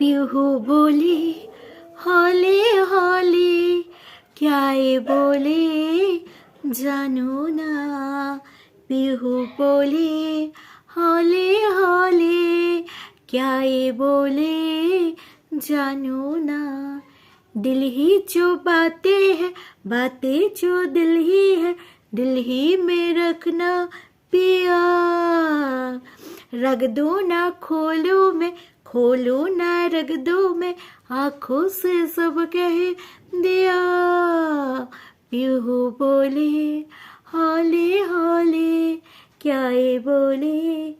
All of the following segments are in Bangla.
পিহু বলি হলে হলে क्या ये बोले জানো না পিহু বলে হলে হলে क्या ये बोले জানো না दिल ही जो बातें है बातें जो दिल ही है दिल ही में रखना पिया रख दो ना खोलो में खोलो ना रख दो मैं, आँखों से सब कह, दिया पीहू बोले, हौले हौले, क्या ये बोले?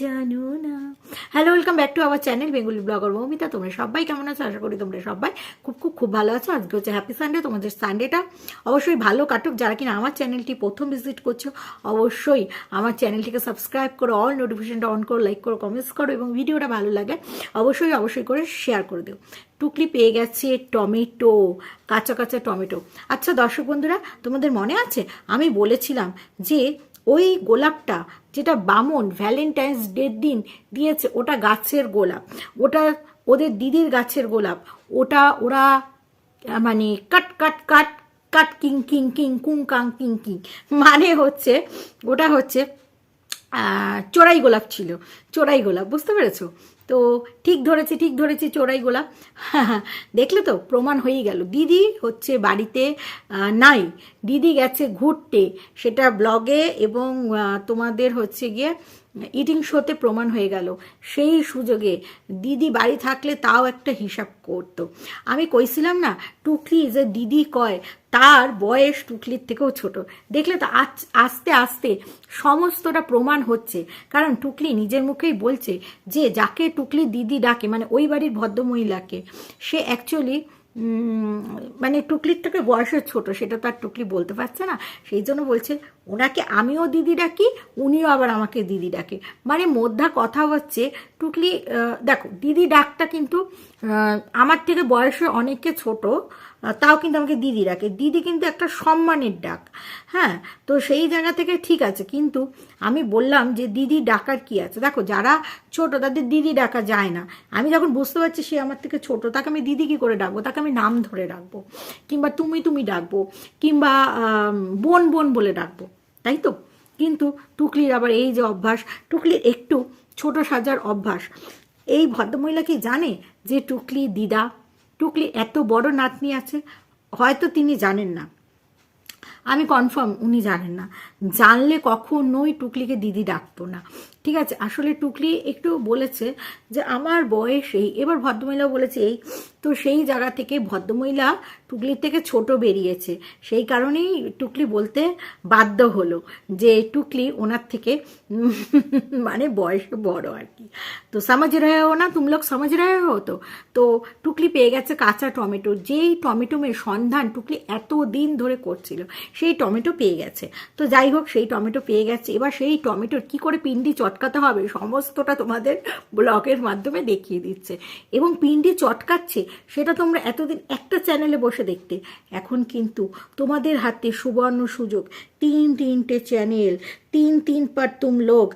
জানো না। Hello welcome back to our channel Bengali blogger Moumita তোমরা সবাই কেমন আছো? আশা করি তোমরা সবাই খুব খুব খুব ভালো আছো। আজকে হচ্ছে হ্যাপি সানডে তোমাদের সানডেটা অবশ্যই ভালো কাটুক। যারা কিনা আমার চ্যানেলটি প্রথম ভিজিট করছ, অবশ্যই আমার চ্যানেলটিকে সাবস্ক্রাইব করো অল নোটিফিকেশনটা অন করো লাইক করো কমেন্টস করো এবং ভিডিওটা ভালো লাগে অবশ্যই অবশ্যই করে শেয়ার করে দিও। টুকলি পেয়ে গেছে টমেটো, কাঁচা কাঁচা টমেটো। আচ্ছা দর্শক বন্ধুরা, তোমাদের মনে আছে? আমি বলেছিলাম যে ওই গোলাপটা যেটা বামন ভ্যালেন্টাইন্স ডের দিন দিয়েছে, ওটা গাছের গোলাপ। ওটা ওদের দিদির গাছের গোলাপ। ওটা ওরা মানে cut cut cut cut, king king king, কুং, কাং, কিং কিং। মানে হচ্ছে, ওটা হচ্ছে চোরাই গোলাপ ছিল। চোরাই গোলাপ, বুঝতে পেরেছ? তো ঠিক ধরেছি ঠিক ধরেছি, চোরাই গোলাপ। দেখলে তো, প্রমাণ হয়েই গেল। দিদি হচ্ছে বাড়িতে নাই। দিদি গেছে ঘুরতে। সেটা ব্লগে এবং তোমাদের হচ্ছে গিয়ে ইটিং শোতে প্রমাণ হয়ে গেল। সেই সুযোগে দিদি বাড়ি থাকলে তাও একটা হিসাব করতো। আমি কইছিলাম না, টুকলি যে দিদি কয়, তার বয়স টুকলির থেকেও ছোট। দেখলে তো আস্তে আস্তে সমস্তটা প্রমাণ হচ্ছে। কারণ টুকলি নিজের মুখেই বলছে যে, যাকে টুকলি দিদি ডাকে মানে ওই বাড়ির ভদ্রমহিলাকে, সে অ্যাকচুয়ালি মানে টুকলির থেকে বয়সের ছোট, সেটা তার টুকলি বলতে পারছে না। সেই জন্য বলছে, ওনাকে আমিও দিদি ডাকি, উনিও আবার আমাকে দিদি ডাকে। মানে মধ্যা কথা হচ্ছে, টুকলি দেখো, দিদি ডাকটা কিন্তু আমার থেকে বয়সে অনেকে ছোট তাও কিন্তু আমাকে দিদি ডাকে। দিদি কিন্তু একটা সম্মানের ডাক। হ্যাঁ তো সেই জায়গা থেকে ঠিক আছে, কিন্তু আমি বললাম যে দিদি ডাকার কি আছে? দেখো, যারা ছোট তাদের দিদি ডাকা যায় না। আমি যখন বুঝতে পারছি সে আমার থেকে ছোট, তাকে আমি দিদি কি করে ডাকবো? তাকে আমি নাম ধরে ডাকবো। কিংবা তুমি তুমি ডাকবো, কিংবা বোন বোন বলে ডাকবো, তাই তো? কিন্তু টুকলির আবার এই যে অভ্যাস, টুকলির একটু ছোট সাজার অভ্যাস। এই ভদ্রমহিলা কি জানে যে টুকলি দিদা টুকলি এত বড় নাতনি আছে, হয়তো তিনি জানেন না। আমি কনফার্ম উনি জানেন না। জানলে কখনোই টুকলিকে দিদি ডাকতো না। ঠিক আছে, আসলে টুকলি একটু বলেছে যে আমার বয়স এই এবার ভদ্রমহিলা বলেছে এই, তো সেই জায়গা থেকে ভদ্রমহিলা টুকলির থেকে ছোট বেরিয়েছে। সেই কারণেই টুকলি বলতে বাধ্য হলো যে টুকলি ওনার থেকে মানে বয়স বড় আর কি। তো সমাজ রায় না তুমি সমাজ রহে হো তো টুকলি পেয়ে গেছে কাঁচা টমেটো। যেই টমেটো মেয়ের সন্ধান টুকলি এত দিন ধরে করছিল, সেই টমেটো পেয়ে গেছে। তো যাই হোক, সেই টমেটো পেয়ে গেছে। এবার সেই টমেটোর কি করে পিন্ডি চটকাতে হবে সমস্তটা তোমাদের ব্লগের মাধ্যমে দেখিয়ে দিচ্ছে এবং পিন্ডি চটকাচ্ছে সেটা তোমরা এতদিন একটা চ্যানেলে বসে দেখতে এখন কিন্তু তোমাদের হাতে সুবর্ণ সুযোগ তিন তিনটে চ্যানেল তিন তিন पर तुम लोग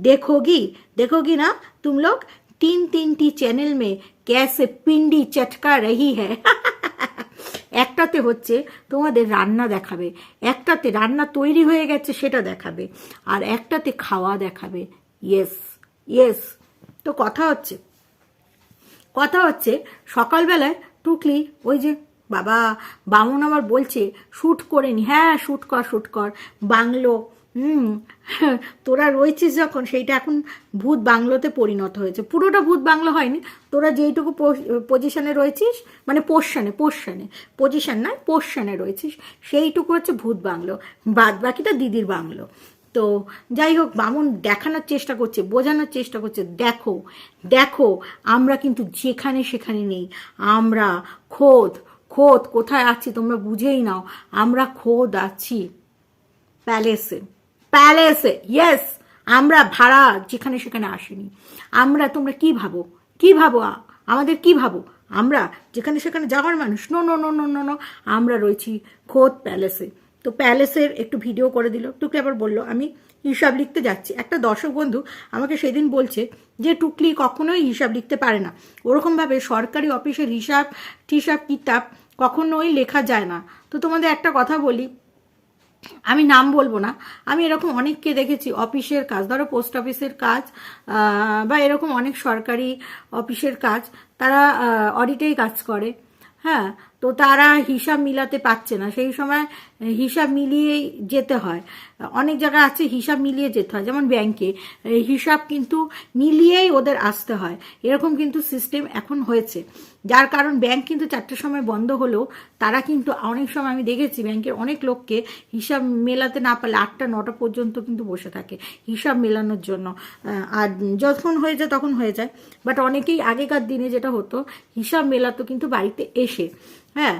देखोगी देखोगी ना तुम लोग तीन तीन टी चैनल में कैसे पिंडी चटका रही है একটাতে হচ্ছে তোমাদের রান্না দেখাবে। একটাতে রান্না তৈরি হয়ে গেছে, সেটা দেখাবে। আর একটাতে খাওয়া দেখাবে। ইয়েস ইয়েস তো কথা হচ্ছে কথা হচ্ছে সকালবেলায় টুকলি ওই যে বাবা বামন আমার বলছে শ্যুট করে নি। হ্যাঁ শ্যুট কর শ্যুট কর। Bungalow hmm. তোরা রয়েছিস যখন, সেইটা এখন ভূত বাংলোতে পরিণত হয়েছে। পুরোটা ভূত বাংলো হয়নি। তোরা যেইটুকু পজিশনে রয়েছিস মানে পোর্শনে পোর্শনে পজিশন নয় পোর্শনে রয়েছিস। সেইটুকু হচ্ছে ভূত বাংলো। বাদ বাকিটা দিদির বাংলো। তো যাই হোক, বামন দেখানোর চেষ্টা করছে, বোঝানোর চেষ্টা করছে, দেখো দেখো, আমরা কিন্তু যেখানে সেখানে নেই। আমরা খোদ খোদ কোথায় আছি তোমরা বুঝেই নাও। আমরা খোদ আছি প্যালেসে। প্যালেসে ইয়েস আমরা ভাড়া যেখানে সেখানে আসিনি। আমরা, তোমরা কি ভাবো? কি ভাবো? আমাদের কি ভাবো? আমরা যেখানে সেখানে যাওয়ার মানুষ? No no no no no no আমরা রয়েছি খোদ প্যালেসে। তো প্যালেসের একটু ভিডিও করে দিল। টুকলি আবার বলল, আমি হিসাব লিখতে যাচ্ছি। একটা দর্শক বন্ধু আমাকে সেদিন বলছে যে, টুকলি কখনোই হিসাব লিখতে পারে না। ওরকমভাবে সরকারি অফিসের হিসাব, টিসাব, কিতাব কখনোই লেখা যায় না। তো তোমাদের একটা কথা বলি আমি নাম বলব না। আমি এরকম অনেককে দেখেছি, অফিসের কাজ, ধরো পোস্ট অফিসের কাজ বা এরকম অনেক সরকারি অফিসের কাজ, তারা অডিটেই কাজ করে। হ্যাঁ তো তারা হিসাব মিলাতে পারছে না। সেই সময় হিসাব মিলিয়েই যেতে হয়। অনেক জায়গায় আছে হিসাব মিলিয়ে যেতে হয়, যেমন ব্যাংকে হিসাব কিন্তু মিলিয়েই ওদের আসতে হয়। এরকম কিন্তু সিস্টেম এখন হয়েছে। যার কারণ ব্যাংক কিন্তু চারটের সময় বন্ধ হলেও তারা কিন্তু অনেক সময় আমি দেখেছি ব্যাংকের অনেক লোককে হিসাব মেলাতে না পারলে আটটা, নটা পর্যন্ত কিন্তু বসে থাকে হিসাব মেলানোর জন্য। আর যখন হয়ে যায় তখন হয়ে যায়। বাট অনেকেই আগেকার দিনে যেটা হতো, হিসাব মেলাতো কিন্তু বাড়িতে এসে হ্যাঁ?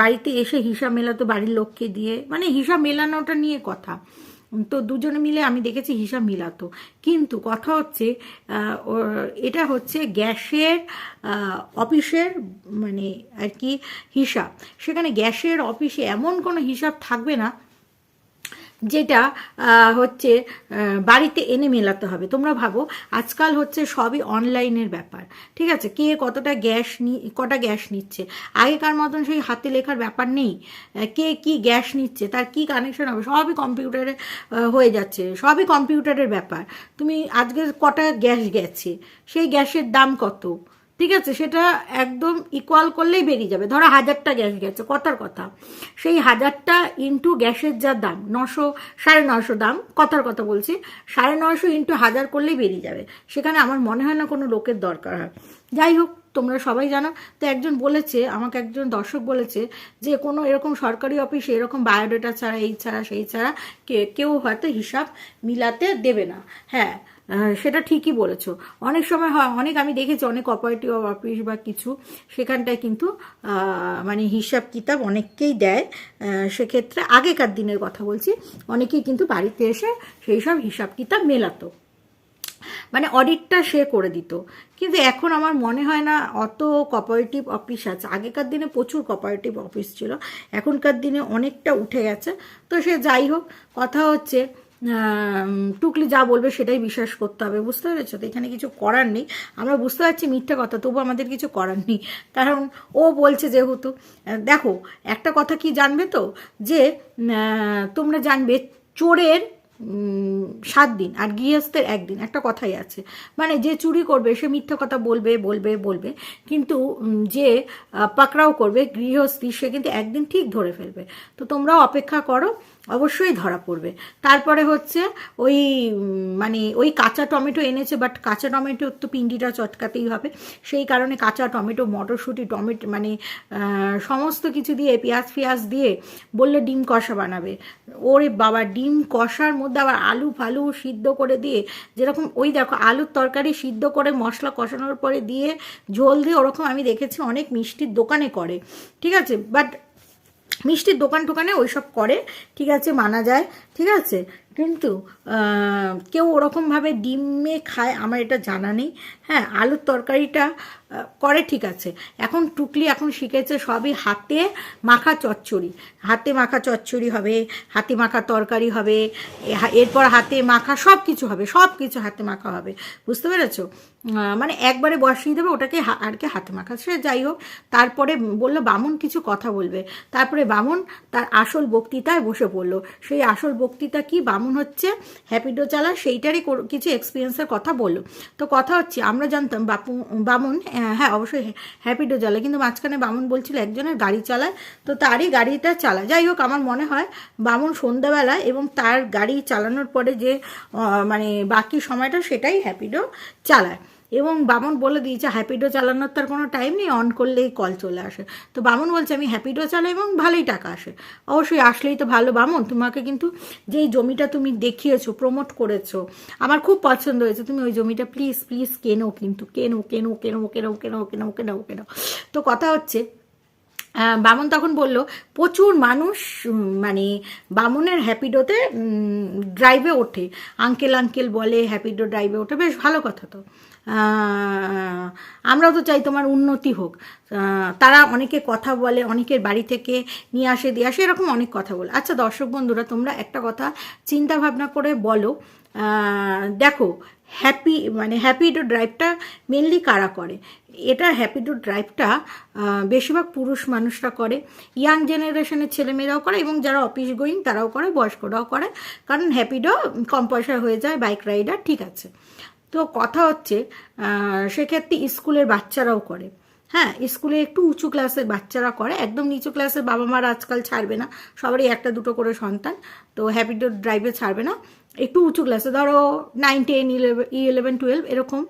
বাড়িতে এসে হিসাব মেলাতো বাড়ির লোককে দিয়ে মানে হিসাব মেলানোটা নিয়ে কথা। তো দুজনে মিলে আমি দেখেছি হিসাব মিলাতো। কিন্তু কথা হচ্ছে এটা হচ্ছে গ্যাসের অফিসের মানে আর কি হিসাব। সেখানে গ্যাসের অফিসে এমন কোনো হিসাব থাকবে না যেটা হচ্ছে বাড়িতে এনে মেলাতে হবে। তোমরা ভাবো, আজকাল হচ্ছে সবই অনলাইনের ব্যাপার। ঠিক আছে? কে কতটা গ্যাস নি, কটা গ্যাস নিচ্ছে? আগেকার মতন সেই হাতে লেখার ব্যাপার নেই। কে কি গ্যাস নিচ্ছে? তার কি কানেকশন হবে? সবই কম্পিউটারে হয়ে যাচ্ছে। সবই কম্পিউটারের ব্যাপার। তুমি আজকে কটা গ্যাস গেছে? সেই গ্যাসের দাম কত? ঠিক আছে, সেটা একদম ইকুয়াল করলেই বেরিয়ে যাবে। ধরো হাজারটা গ্যাস গেছে, কথার কথা। সেই হাজারটা ইন্টু গ্যাসের যা দাম, নশো, সাড়ে নশো দাম, কথার কথা বলছি, সাড়ে নশো ইন্টু হাজার করলেই বেরিয়ে যাবে। সেখানে আমার মনে হয় না কোনো লোকের দরকার হয়। যাই হোক, তোমরা সবাই জানো, তো একজন বলেছে, আমাকে একজন দর্শক বলেছে যে, কোনো এরকম সরকারি অফিসে এরকম বায়োডাটা ছাড়া, এই ছাড়া, সেই ছাড়া, কে- কেউ হয়তো হিসাব মিলাতে দেবে না। হ্যাঁ সেটা ঠিকই বলেছ। অনেক সময় হয়, অনেক আমি দেখেছি, অনেক অপারেটিভ অফিস বা কিছু, সেখানটায় কিন্তু মানে হিসাব কিতাব অনেককেই দেয়। সেক্ষেত্রে আগেকার দিনের কথা বলছি, অনেকেই কিন্তু বাড়িতে এসে সেই সব হিসাব কিতাব মেলাতো। মানে অডিটটা সে করে দিত। কিন্তু এখন আমার মনে হয় না, অত কপারেটিভ অফিস আছে। আগেকার দিনে প্রচুর কপারেটিভ অফিস ছিল, এখনকার দিনে অনেকটা উঠে গেছে। তো সে যাই হোক, কথা হচ্ছে টুকলি যা বলবে সেটাই বিশ্বাস করতে হবে, বুঝতে পেরেছ? তো এখানে কিছু করার নেই। আমরা বুঝতে পারছি মিথ্যা কথা, তবু আমাদের কিছু করার নেই। কারণ ও বলছে যেহেতু দেখো, একটা কথা কি জানবে তো? যে তোমরা জানবে চোরের সাত দিন আর গৃহস্থের একদিন একটা কথাই আছে। মানে যে চুরি করবে, সে মিথ্যা কথা বলবে বলবে বলবে। কিন্তু যে পাকড়াও করবে গৃহস্থী, সে কিন্তু একদিন ঠিক ধরে ফেলবে। তো তোমরাও অপেক্ষা করো অবশ্যই ধরা পড়বে। তারপরে হচ্ছে ওই মানে ওই কাঁচা টমেটো এনেছে বাট কাঁচা টমেটো তো পিন্ডিটা চটকাতেই হবে। সেই কারণে কাঁচা টমেটো, মটরশুঁটি, টমেটো মানে সমস্ত কিছু দিয়ে, পেঁয়াজ ফেঁয়াজ দিয়ে বললে ডিম কষা বানাবে। ওরে বাবা, ডিম কষার মধ্যে আবার আলু ফালু সিদ্ধ করে দিয়ে, যেরকম ওই দেখো আলুর তরকারি সিদ্ধ করে মশলা কষানোর পরে দিয়ে ঝোল দিয়ে, ওরকম আমি দেখেছি অনেক মিষ্টির দোকানে করে। ঠিক আছে? বাট মিষ্টির দোকান টোকানে ওইসব করে ঠিক আছে মানা যায় ঠিক আছে? কিন্তু কেউ ওরকমভাবে ডিমে খায়, আমার এটা জানা নেই। হ্যাঁ আলুর তরকারিটা করে ঠিক আছে। এখন টুকলি এখন শিখেছে সবই হাতে মাখা চচ্চড়ি। হাতে মাখা চচ্চড়ি হবে, হাতে মাখা তরকারি হবে এরপর হাতে মাখা সব কিছু হবে সব কিছু হাতে মাখা হবে। বুঝতে পেরেছ? মানে একবারে বসিয়ে দেবে, ওটাকে আর কি হাতে মাখা। সে যাই হোক, তারপরে বলল, বামুন কিছু কথা বলবে। তারপরে বামুন তার আসল বক্তৃতায় বসে পড়ল। সেই আসল বক্তৃতা কি? বামুন হচ্ছে? হ্যাপিডো চালা সেইটারই কিছু এক্সপিরিয়েন্সের কথা বলল তো কথা হচ্ছে, আমরা জানতাম বাপু, বামুন হ্যাঁ অবশ্যই হ্যাপিডো চালায় কিন্তু মাঝখানে বামুন বলছিল একজনের গাড়ি চালায়, তো তারই গাড়িটা চালায়। যাই হোক, আমার মনে হয় বামুন সন্ধ্যাবেলা এবং তার গাড়ি চালানোর পরে যে মানে বাকি সময়টা সেটাই হ্যাপিডো চালায় এবং বামন বলে দিয়েছে হ্যাপিডো চালানোর তার কোনো টাইম নেই অন করলেই কল চলে আসে। তো বামন বলছে, আমি হ্যাপিডো চালাই এবং ভালোই টাকা আসে। অবশ্যই আসলেই তো ভালো বামন, তোমাকে কিন্তু যেই জমিটা তুমি দেখিয়েছো প্রমোট করেছ, আমার খুব পছন্দ হয়েছে। তুমি ওই জমিটা প্লিজ প্লিজ কেনো কিন্তু কেনো কেনো কেনো কেনো কেনো কেনো কেনো কেনো। তো কথা হচ্ছে বামন তখন বলল, প্রচুর মানুষ মানে বামনের হ্যাপিডোতে ড্রাইভে ওঠে। আঙ্কেল আঙ্কেল বলে, হ্যাপিডো ড্রাইভে ওঠে। বেশ ভালো কথা তো। আমরাও তো চাই তোমার উন্নতি হোক। তারা অনেকে কথা বলে, অনেকের বাড়ি থেকে নিয়ে আসে, দিয়ে আসে, এরকম অনেক কথা বলে। আচ্ছা দর্শক বন্ধুরা, তোমরা একটা কথা চিন্তা ভাবনা করে বলো দেখো হ্যাপি মানে হ্যাপি টু ড্রাইভটা মেনলি কারা করে? এটা হ্যাপি টু ড্রাইভটা বেশিরভাগ পুরুষ মানুষরা করে। ইয়াং জেনারেশনের ছেলেমেয়েরাও করে এবং যারা অফিস গোয়িং তারাও করে, বয়স্করাও করে। কারণ হ্যাপিডো কম পয়সা হয়ে যায় বাইক রাইডার ঠিক আছে। তো কথা হচ্ছে সেক্ষেত্রে স্কুলের বাচ্চারাও করে। হ্যাঁ স্কুলে একটু উঁচু ক্লাসের বাচ্চারা করে। একদম নিচু ক্লাসের বাবা মারা আজকাল ছাড়বে না। সবারই একটা দুটো করে সন্তান। তো হ্যাপিডো ড্রাইভে ছাড়বে না। একটু উঁচু ক্লাসে ধরো nine ten eleven eleven twelve এরকম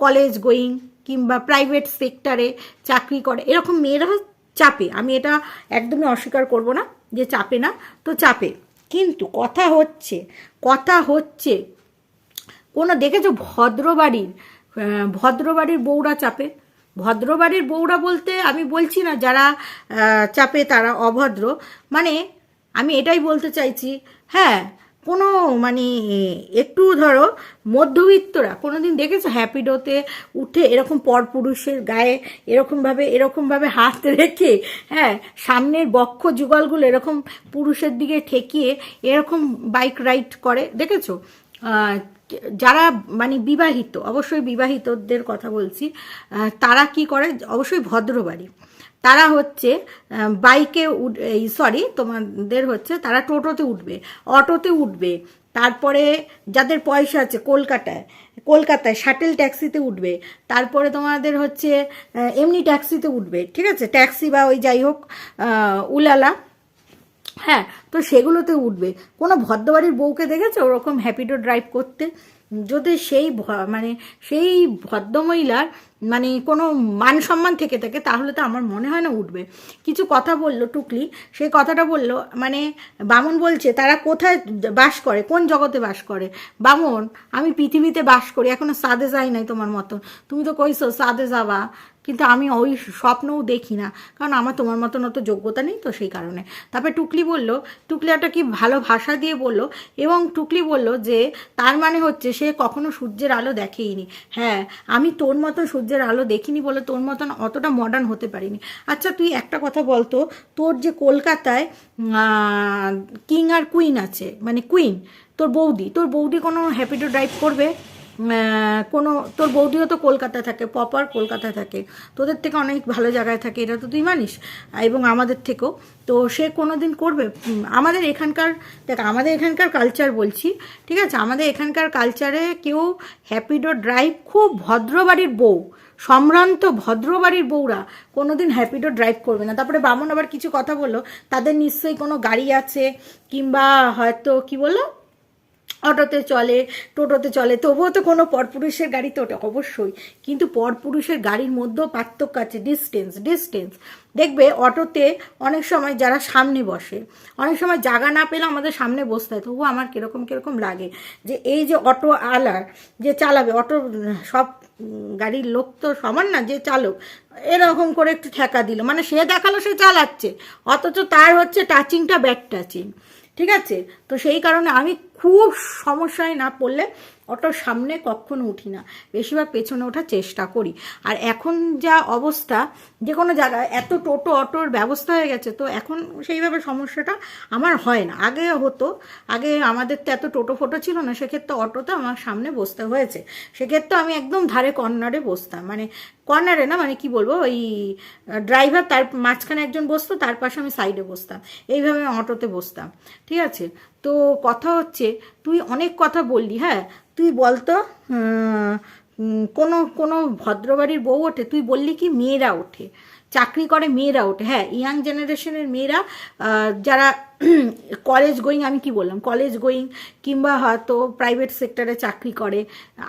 কলেজ গোয়িং কিংবা প্রাইভেট সেক্টরে চাকরি করে, এরকম মেয়েরা চাপে। আমি এটা একদমই অস্বীকার করব না যে চাপে না, তো চাপে। কিন্তু কথা হচ্ছে কথা হচ্ছে, কোনো দেখেছ ভদ্রবাড়ির ভদ্রবাড়ির বউরা চাপে? ভদ্রবাড়ির বউরা বলতে আমি বলছি না যারা চাপে তারা অভদ্র। মানে আমি এটাই বলতে চাইছি হ্যাঁ কোনো মানে একটু ধরো মধ্যবিত্তরা কোনো দিন দেখেছ হ্যাপিডোতে উঠে এরকম পরপুরুষের গায়ে এরকমভাবে এরকমভাবে হাত রেখে হ্যাঁ সামনের বক্ষ যুগলগুলো এরকম পুরুষের দিকে ঠেকিয়ে এরকম বাইক রাইড করে, দেখেছ? যারা মানে বিবাহিত, অবশ্যই বিবাহিতদের কথা বলছি তারা কি করে? অবশ্যই ভদ্রবাড়ি। তারা হচ্ছে বাইকে উঠ সরি তোমাদের হচ্ছে তারা টোটোতে উঠবে, অটোতে উঠবে। তারপরে যাদের পয়সা আছে কলকাতায় কলকাতায় শাটেল ট্যাক্সিতে উঠবে। তারপরে তোমাদের হচ্ছে এমনি ট্যাক্সিতে উঠবে, ঠিক আছে? ট্যাক্সি বা ওই যাই হোক উলালা। হ্যাঁ তো সেগুলোতে উঠবে। কোনো ভদ্রবাড়ির বউকে দেখেছ ওরকম হ্যাপিডো ড্রাইভ করতে? যদি সেই মানে সেই ভদ্রমহিলার মানে কোনো মান সম্মান থেকে থাকে, তাহলে তো আমার মনে হয় না উঠবে। কিছু কথা বলল টুকলি সেই কথাটা বলল মানে বামন বলছে, তারা কোথায় বাস করে? কোন জগতে বাস করে? বামন, আমি পৃথিবীতে বাস করি, এখনও সাদে যাই নাই তোমার মতন। তুমি তো কইছো সাদে যাবা। কিন্তু আমি ওই স্বপ্নও দেখি না। কারণ আমার তোমার মতন অত যোগ্যতা নেই তো সেই কারণে। তারপরে টুকলি বলল টুকলি একটা কি ভালো ভাষা দিয়ে বলল? এবং টুকলি বলল যে, তার মানে হচ্ছে সে কখনো সূর্যের আলো দেখেইনি। হ্যাঁ আমি তোর মতন সূর্যের আলো দেখিনি বলে তোর মতন অতটা মডার্ন হতে পারিনি। আচ্ছা তুই একটা কথা বলতো তোর যে কলকাতায় কিং আর কুইন আছে মানে কুইন তোর বৌদি তোর বৌদি কোনো হ্যাপিডো ড্রাইভ করবে? কোনো, তোর বৌদিও তো কলকাতায় থাকে, পপার কলকাতায় থাকে, তোদের থেকে অনেক ভালো জায়গায় থাকে, এটা তো তুই মানিস এবং আমাদের থেকেও। তো সে কোনো দিন করবে আমাদের এখানকার, দেখ, আমাদের এখানকার কালচার বলছি, ঠিক আছে? আমাদের এখানকার কালচারে কেউ হ্যাপিডো ড্রাইভ খুব ভদ্রবাড়ির বউ, সম্ভ্রান্ত ভদ্রবাড়ির বউরা কোনো কোনোদিন হ্যাপিডো ড্রাইভ করবে না। তারপরে বামন আবার কিছু কথা বলল, তাদের নিশ্চয়ই কোনো গাড়ি আছে, কিংবা হয়তো, কি বলল? অটোতে চলে, টোটোতে চলে, তবুও তো কোনো পরপুরুষের গাড়িতে ওঠে অবশ্যই। কিন্তু পরপুরুষের গাড়ির মধ্যেও পার্থক্য আছে ডিস্টেন্স ডিস্টেন্স দেখবে অটোতে অনেক সময় যারা সামনে বসে, অনেক সময় জায়গা না পেলে আমাদের সামনে বসতে হয়, তবুও আমার কীরকম কীরকম লাগে যে এই যে অটো আলার যে চালাবে, অটো সব গাড়ির লোক তো সমান না, যে চালক, এরকম করে একটু ঠেকা দিল। মানে সে দেখাল, সে চালাচ্ছে, অথচ তার হচ্ছে টাচিংটা ব্যাক টাচিং ঠিক আছে? তো সেই কারণে আমি খুব সমস্যায় না পড়লে অটোর সামনে কখনো উঠি না। বেশিরভাগ পেছনে ওঠার চেষ্টা করি। আর এখন যা অবস্থা যে কোনো জায়গায় এত টোটো, অটোর ব্যবস্থা হয়ে গেছে, তো এখন সেইভাবে সমস্যাটা আমার হয় না। আগে হতো, আগে আমাদের তো এত টোটো ফোটো ছিল না, সেক্ষেত্রে অটোতে আমার সামনে বসতে হয়েছে। সেক্ষেত্রে আমি একদম ধারে কর্নারে বসতাম। মানে কর্নারে না মানে কি বলব, ওই ড্রাইভার তার মাঝখানে একজন বসতো, তার পাশে আমি সাইডে বসতাম। এইভাবে আমি অটোতে বসতাম। ঠিক আছে? তো কথা হচ্ছে, তুই অনেক কথা বললি হ্যাঁ? তুই বলতো কোনো কোনো ভদ্রবাড়ির বউ ওঠে, তুই বললি কি মেয়েরা ওঠে, চাকরি করে মেয়েরা ওঠে হ্যাঁ? ইয়াং জেনারেশনের মেয়েরা যারা কলেজ গোয়িং আমি কি বললাম কলেজ গোয়িং কিংবা হয়তো প্রাইভেট সেক্টরে চাকরি করে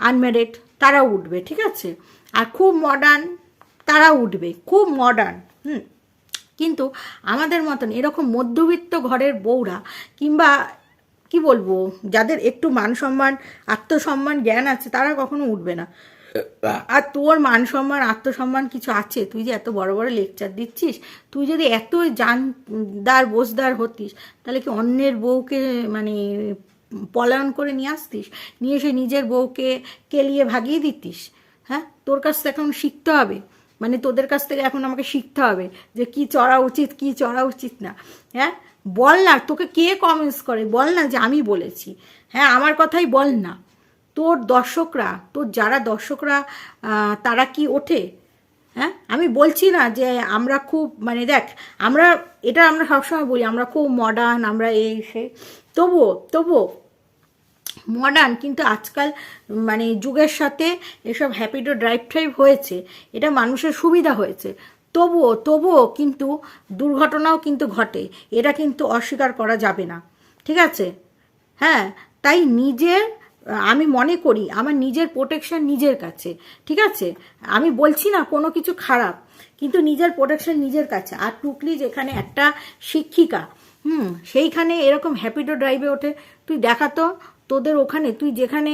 আনম্যারিড তারা উঠবে, ঠিক আছে? আর খুব মডার্ন তারা উঠবে, খুব মডার্ন হুম? কিন্তু আমাদের মতন এরকম মধ্যবিত্ত ঘরের বউরা কিংবা কি বলব? যাদের একটু মান সম্মান আত্মসম্মান জ্ঞান আছে তারা কখনো উঠবে না। আর তোর মান সম্মান আত্মসম্মান কিছু আছে? তুই যে এত বড় বড় লেকচার দিচ্ছিস তুই যদি এত জানদার বোঝদার হতিস তাহলে কি অন্যের বউকে মানে পলায়ন করে নিয়ে আসতিস? নিয়ে এসে নিজের বউকে কেলিয়ে ভাগিয়ে দিতিস? হ্যাঁ? তোর কাছ থেকে এখন শিখতে হবে। মানে তোদের কাছ থেকে এখন আমাকে শিখতে হবে যে কি চড়া উচিত কি চড়া উচিত না। হ্যাঁ? বল না, তোকে কে কমেন্টস করে? বল না যে আমি বলেছি। হ্যাঁ আমার কথাই বল না। তোর দর্শকরা, তোর যারা দর্শকরা তারা কি ওঠে? হ্যাঁ আমি বলছি না যে আমরা খুব মানে দেখ, আমরা, এটা আমরা সবসময় বলি, আমরা খুব মডার্ন আমরা এই সে। তবুও তবুও মডার্ন কিন্তু আজকাল মানে যুগের সাথে এসব হ্যাপিডো ড্রাইভ ট্রাইভ হয়েছে। এটা মানুষের সুবিধা হয়েছে। তবুও তবুও কিন্তু দুর্ঘটনাও কিন্তু ঘটে। এটা কিন্তু অস্বীকার করা যাবে না। ঠিক আছে? হ্যাঁ তাই নিজের, আমি মনে করি আমার নিজের প্রোটেকশন নিজের কাছে। ঠিক আছে? আমি বলছি না কোনো কিছু খারাপ, কিন্তু নিজের প্রোটেকশন নিজের কাছে। আর টুকলি যেখানে একটা শিক্ষিকা, হুম, সেইখানে এরকম হ্যাপিডো ড্রাইভে ওঠে। তুই দেখাতো তোদের ওখানে, তুই যেখানে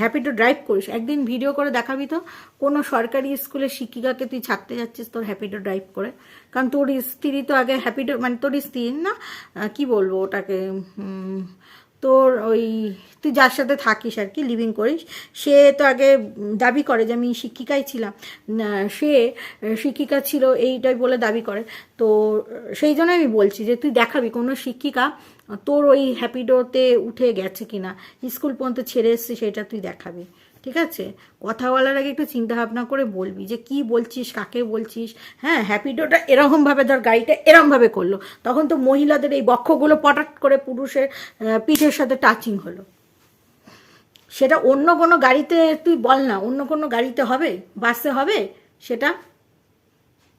হ্যাপিডো ড্রাইভ করিস, একদিন ভিডিও করে দেখাবি তো, কোনো সরকারি স্কুলের শিক্ষিকাকে তুই ছাড়তে যাচ্ছিস তোর হ্যাপিডো ড্রাইভ করে? কারণ তোর স্ত্রী তো আগে হ্যাপিডো মানে তোর স্ত্রী না কি বলব ওটাকে তোর ওই, তুই যার সাথে থাকিস আর কি লিভিং করিস, সে তো আগে দাবি করে যে আমি শিক্ষিকাই ছিলাম সে শিক্ষিকা ছিল, এইটাই বলে দাবি করে। তো সেই জন্য আমি বলছি যে তুই দেখাবি, কোনো শিক্ষিকা তোর ওই হ্যাপিডোতে উঠে গেছে কিনা? স্কুল পর্যন্ত ছেড়ে এসছে, সেটা তুই দেখাবি। ঠিক আছে? কথা বলার আগে একটু চিন্তা ভাবনা করে বলবি যে কি বলছিস, কাকে বলছিস? হ্যাঁ হ্যাপিডোটা এরকমভাবে ধর, গাড়িটা এরমভাবে করল। তখন তো মহিলাদের এই বক্ষগুলো পটাট করে পুরুষের পিঠের সাথে টাচিং হলো। সেটা অন্য কোনো গাড়িতে তুই বল না, অন্য কোনো গাড়িতে হবে? বাসে হবে? সেটা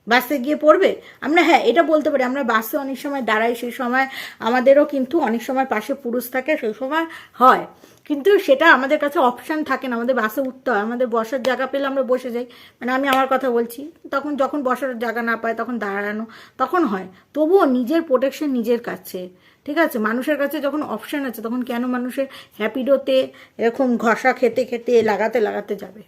বাসে গিয়ে পড়বে? আমরা হ্যাঁ এটা বলতে পারি, আমরা বাসে অনেক সময় দাঁড়াই, সেই সময় আমাদেরও কিন্তু অনেক সময় পাশে পুরুষ থাকে, সেই সময় হয়। কিন্তু সেটা আমাদের কাছে অপশান থাকে না, আমাদের বাসে উঠতে হয়, আমাদের বসার জায়গা পেলে আমরা বসে যাই। মানে আমি আমার কথা বলছি, তখন যখন বসার জায়গা না পায়, তখন দাঁড়ানো, তখন হয়। তবুও নিজের প্রোটেকশন নিজের কাছে, ঠিক আছে? মানুষের কাছে যখন অপশান আছে, তখন কেন মানুষের হ্যাপিডোতে এরকম ঘষা খেতে খেতে লাগাতে লাগাতে যাবে?